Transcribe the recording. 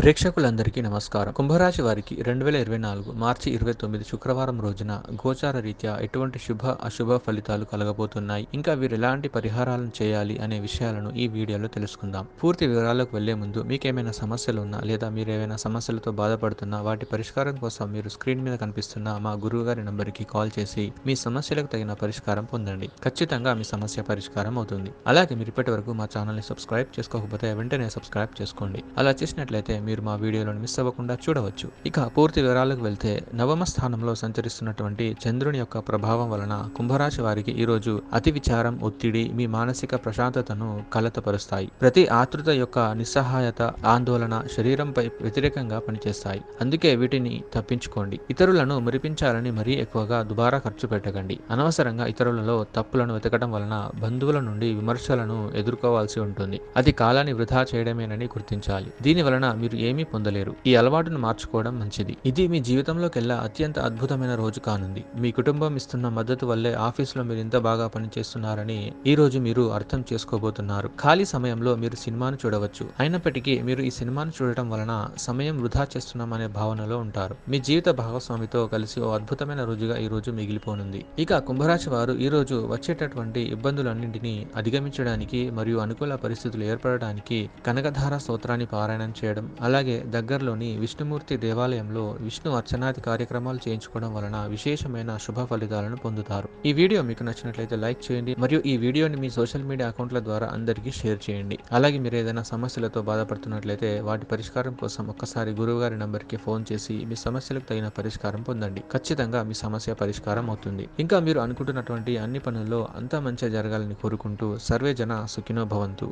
ప్రేక్షకులందరికీ నమస్కారం. కుంభరాశి వారికి రెండు వేల ఇరవై నాలుగు మార్చి ఇరవై తొమ్మిది శుక్రవారం రోజున గోచార రీత్యా ఎటువంటి శుభ అశుభ ఫలితాలు కలగబోతున్నాయి? ఇంకా వీరు ఎలాంటి పరిహారాలను చేయాలి అనే విషయాలను ఈ వీడియోలో తెలుసుకుందాం. పూర్తి వివరాలకు వెళ్ళే ముందు మీకేమైనా సమస్యలు ఉన్నా లేదా మీరు ఏమైనా సమస్యలతో బాధపడుతున్నా వాటి పరిష్కారం కోసం మీరు స్క్రీన్ మీద కనిపిస్తున్న మా గురువు గారి నంబర్కి కాల్ చేసి మీ సమస్యలకు తగిన పరిష్కారం పొందండి. ఖచ్చితంగా మీ సమస్య పరిష్కారం అవుతుంది. అలాగే మీరు ఇప్పటి వరకు మా ఛానల్ని సబ్స్క్రైబ్ చేసుకోకపోతే వెంటనే సబ్స్క్రైబ్ చేసుకోండి. అలా చేసినట్లయితే మీరు మా వీడియోలను మిస్ అవ్వకుండా చూడవచ్చు. ఇక పూర్తి వివరాలకు వెళ్తే నవమ స్థానంలో సంచరిస్తున్నటువంటి చంద్రుని యొక్క ప్రభావం వలన కుంభరాశి వారికి ఈ రోజు అతి విచారం ఒత్తిడి మీ మానసిక ప్రశాంతతను కలతపరుస్తాయి. ప్రతి ఆతృత యొక్క నిస్సహాయత ఆందోళన శరీరంపై వ్యతిరేకంగా పనిచేస్తాయి. అందుకే వీటిని తప్పించుకోండి. ఇతరులను మురిపించాలని మరీ ఎక్కువగా దుబారా ఖర్చు పెట్టకండి. అనవసరంగా ఇతరులలో తప్పులను వెతకడం వలన బంధువుల నుండి విమర్శలను ఎదుర్కోవాల్సి ఉంటుంది. అది కాలాన్ని వృధా చేయడమేనని గుర్తించాలి. దీని వలన మీరు ఏమీ పొందలేరు. ఈ అలవాటును మార్చుకోవడం మంచిది. ఇది మీ జీవితంలోకెల్లా అత్యంత అద్భుతమైన రోజు కానుంది. మీ కుటుంబం ఇస్తున్న మద్దతు వల్లే ఆఫీసులో మీరు ఇంత బాగా పనిచేస్తున్నారని ఈ రోజు మీరు అర్థం చేసుకోబోతున్నారు. ఖాళీ సమయంలో మీరు సినిమాను చూడవచ్చు. అయినప్పటికీ మీరు ఈ సినిమాను చూడటం వలన సమయం వృధా చేస్తున్నాం అనే భావనలో ఉంటారు. మీ జీవిత భాగస్వామితో కలిసి ఓ అద్భుతమైన రోజుగా ఈ రోజు మిగిలిపోనుంది. ఇక కుంభరాశి వారు ఈ రోజు వచ్చేటటువంటి ఇబ్బందులన్నింటినీ అధిగమించడానికి మరియు అనుకూల పరిస్థితులు ఏర్పడడానికి కనకధార స్తోత్రాన్ని పారాయణం చేయడం అలాగే దగ్గరలోని విష్ణుమూర్తి దేవాలయంలో విష్ణు అర్చనాది కార్యక్రమాలు చేయించుకోవడం వలన విశేషమైన శుభ ఫలితాలను పొందుతారు. ఈ వీడియో మీకు నచ్చినట్లయితే లైక్ చేయండి మరియు ఈ వీడియోని మీ సోషల్ మీడియా అకౌంట్ల ద్వారా అందరికీ షేర్ చేయండి. అలాగే మీరు ఏదైనా సమస్యలతో బాధపడుతున్నట్లయితే వాటి పరిష్కారం కోసం ఒక్కసారి గురువుగారి నంబర్కి ఫోన్ చేసి మీ సమస్యలకు తగిన పరిష్కారం పొందండి. ఖచ్చితంగా మీ సమస్య పరిష్కారం అవుతుంది. ఇంకా మీరు అనుకుంటున్నటువంటి అన్ని పనుల్లో అంతా మంచిగా జరగాలని కోరుకుంటూ సర్వే జన సుఖినో భవంతు.